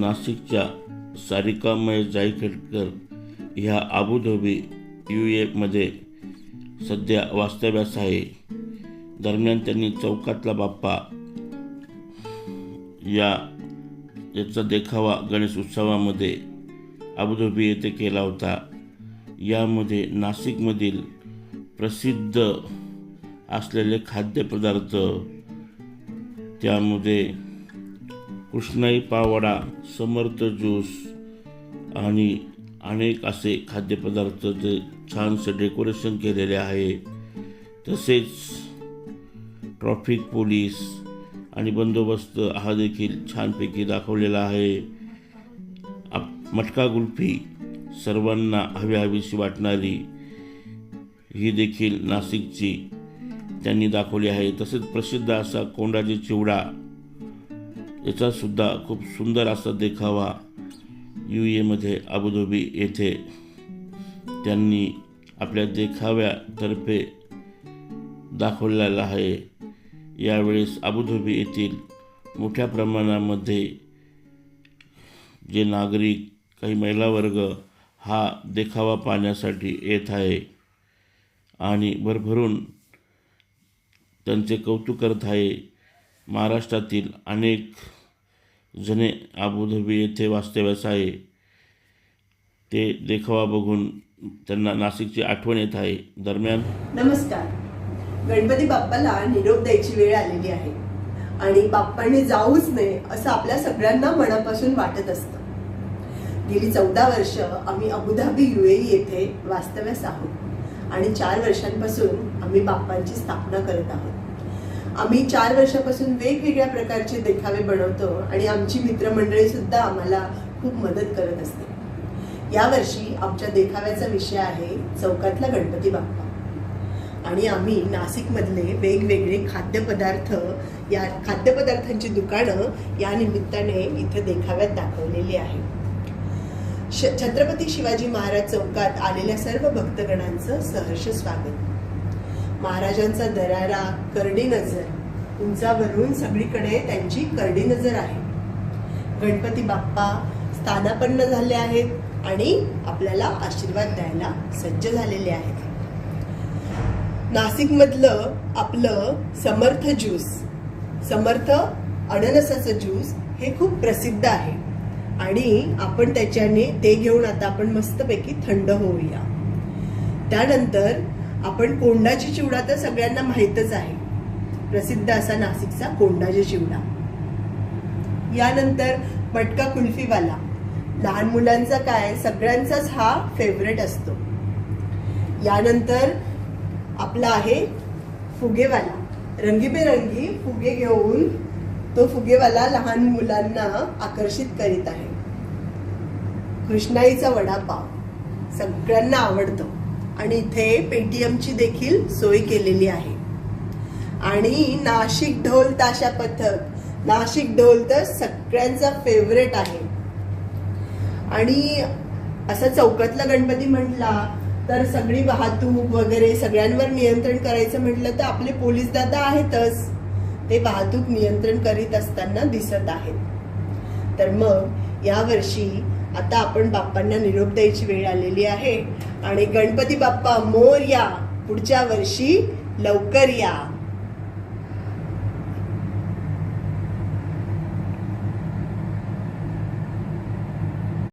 नाशिकच्या सारिकामय जायखेडकर ह्या Abu Dhabi you एमध्ये सध्या वास्तव्यास आहे. दरम्यान त्यांनी चौकातला बाप्पा या याचा देखावा गणेश उत्सवामध्ये अबुधाबी येथे केला होता. यामध्ये नाशिकमधील प्रसिद्ध असलेले खाद्यपदार्थ त्यामध्ये कृष्णाई पावडा समर्थ ज्यूस आणि अनेक असे खाद्यपदार्थ जे छानसे डेकोरेशन केलेले आहे. तसेच ट्रॉफिक पोलीस आणि बंदोबस्त हा देखील छानपैकी दाखवलेला आहे. आप मटका गुल्फी सर्वांना हवी हवीशी वाटणारी ही देखील नाशिकची त्यांनी दाखवली आहे. तसेच प्रसिद्ध असा कोंडाजी चिवडा याचा सुद्धा खूप सुंदर असा देखावा यू एमध्ये अबुधाबी येथे त्यांनी आपल्या देखाव्यातर्फे दाखवलेला आहे. यावेळेस अबुधाबी येथील मोठ्या प्रमाणामध्ये जे नागरिक काही महिला वर्ग हा देखावा पाहण्यासाठी येत आहे आणि भरभरून त्यांचे कौतुक करत आहे. महाराष्ट्रातील अनेक जणे आबुधाबी येथे वास्तव्यास आहे. ते देखावा बघून त्यांना नाशिकची आठवण येत आहे. दरम्यान नमस्कार. गणपती बाप्पाला निरोप द्यायची वेळ आलेली आहे. आणि बाप्पाने जाऊच नये असं आपल्या सगळ्यांना मनापासून वाटत असतं. गेली चौदा वर्ष आम्ही अबुधाबी युएई येथे वास्तव्यास आहोत. आणि चार वर्षांपासून आम्ही बाप्पांची स्थापना करत आहोत. आम्ही चार वर्षापासून वेगवेगळ्या प्रकारचे देखावे बनवतो आणि आमची मित्रमंडळी सुद्धा आम्हाला खूप मदत करत असते. यावर्षी आमच्या देखाव्याचा विषय आहे चौकातला गणपती बाप्पा. आणि आम्ही नाशिकमधले वेगवेगळे खाद्यपदार्थ या खाद्यपदार्थांची दुकानं या निमित्ताने इथे देखाव्यात दाखवलेली आहे. श- छत्रपती शिवाजी महाराज चौकात आलेल्या सर्व भक्तगणांचं सहर्ष स्वागत. महाराजांचा दरारा करडी नजर उंचावरून सगळीकडे त्यांची करडी नजर आहे. गणपती बाप्पा स्थानापन्न झाले आहेत आणि आपल्याला आशीर्वाद द्यायला सज्ज झालेले आहेत. नाशिकमधलं आपलं समर्थ ज्यूस समर्थ अननसाचं ज्यूस हे खूप प्रसिद्ध आहे. आणि आपण त्याच्याने ते घेऊन आता आपण मस्तपैकी थंड होऊया. त्यानंतर आपण कोंडाची चिवडा तर सगळ्यांना माहीतच आहे. प्रसिद्ध असा नाशिकचा कोंडाची चिवडा. यानंतर मटका कुल्फीवाला. लहान मुलांचा काय सगळ्यांचाच हा फेवरेट असतो. यानंतर आपला आहे फुगेवाला. रंगीबेरंगी फुगे घेऊन तो फुगेवाला लहान मुलांना आकर्षित करीत आहे. कृष्णाईचा वडापाव सगळ्यांना आवडतो. आणि इथे पेटीएमची देखील सोय केलेली आहे. आणि नाशिक ढोल ताशा पथक नाशिक ढोल तर सगळ्यांचा फेवरेट आहे. आणि असं चौकातला गणपती म्हटला तर सगळी वाहतूक वगैरे सगळ्यांवर नियंत्रण करायचं म्हटलं तर आपले पोलीस दादा आहेतच. ते वाहतूक नियंत्रण करीत असताना दिसत आहेत. तर मग यावर्षी आता आपण बाप्पांना निरोप द्यायची वेळ आलेली आहे. आणि गणपती बाप्पा मोर या पुढच्या वर्षी लवकर या.